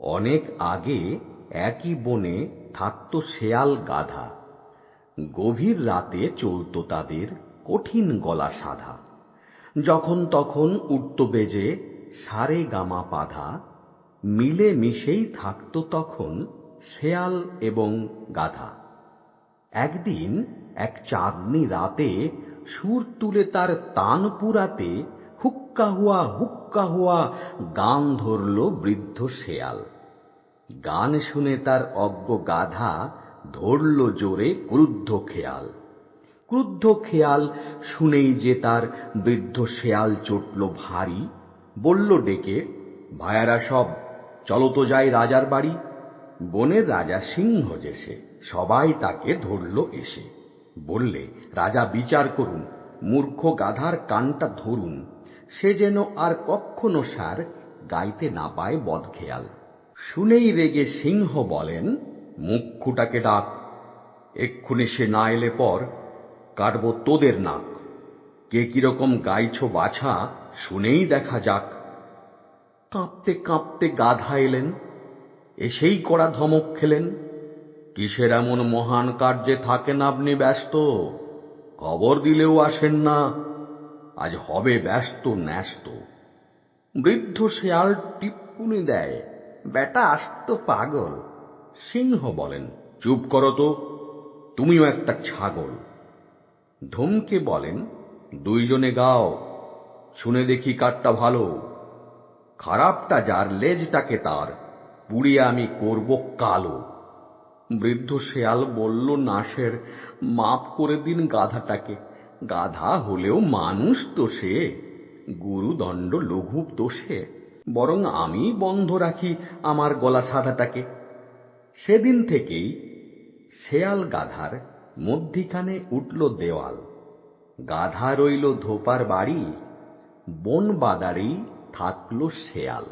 অনেক আগে একই বনে থাকত শেয়াল গাধা। গভীর রাতে চলত তাদের কঠিন গলা সাধা। যখন তখন উঠত বেজে সা সারে গামা পাধা মিলে মিশেই থাকত তখন শেয়াল এবং গাধা। একদিন এক চাঁদনি রাতে সুর তুলে তার তান পুরাতে হুক্কা হুয়া হুক্কা হুয়া গান ধরল বৃদ্ধ শেয়াল। গান শুনে তার অজ্ঞ গাধা ধরল জোরে ক্রুদ্ধ খেয়াল। ক্রুদ্ধ খেয়াল শুনেই যে তার বৃদ্ধ শেয়াল চটল ভারী, বলল ডেকে, ভায়ারা সব, চলো তো যাই রাজার বাড়ি। বনের রাজা সিংহ যেসে সবাই তাকে ধরল এসে। বললে, রাজা বিচার করুন, মূর্খ গাধার কানটা ধরুন। সে যেন আর কখনো সার গাইতে না পায় বদখেয়াল। শুনেই রেগে সিংহ বলেন মুখুটাকে ডাক, এক্ষুনি সে না এলে পর কাটব তোদের নাক। কে কীরকম গাইছ বাছা শুনেই দেখা যাক। কাঁপতে কাঁপতে গাধা এলেন, এসেই কড়া ধমক খেলেন, কিসের এমন মহান কার্যে থাকেন আপনি ব্যস্ত? খবর দিলেও আসেন না। আজ হবে ব্যস্ত, ন্যস্ত। বৃদ্ধ শেয়াল টিপ্পুনি দেয়, বেটা আস্ত পাগল। সিংহ বলেন, চুপ করো তো, তুমিও একটা ছাগল। ধমকে বলেন, দুইজনে গাও, শুনে দেখি কারটা ভালো। খারাপটা যার, লেজটাকে তার, পুড়িয়ে আমি করব কালো। বৃদ্ধ শেয়াল বলল নাশের মাপ করে দিন গাধাটাকে। গাধা হলেও মানুষ তো সে, গুরুদণ্ড লঘু দোষে বরং আমি বন্ধ রাখি আমার গলা সাদাটাকে। সেদিন থেকেই শেয়াল গাধার মধ্যিখানে উঠল দেওয়াল। গাধা রইল ধোপার বাড়ি বন বাদারেই থাকল শেয়াল।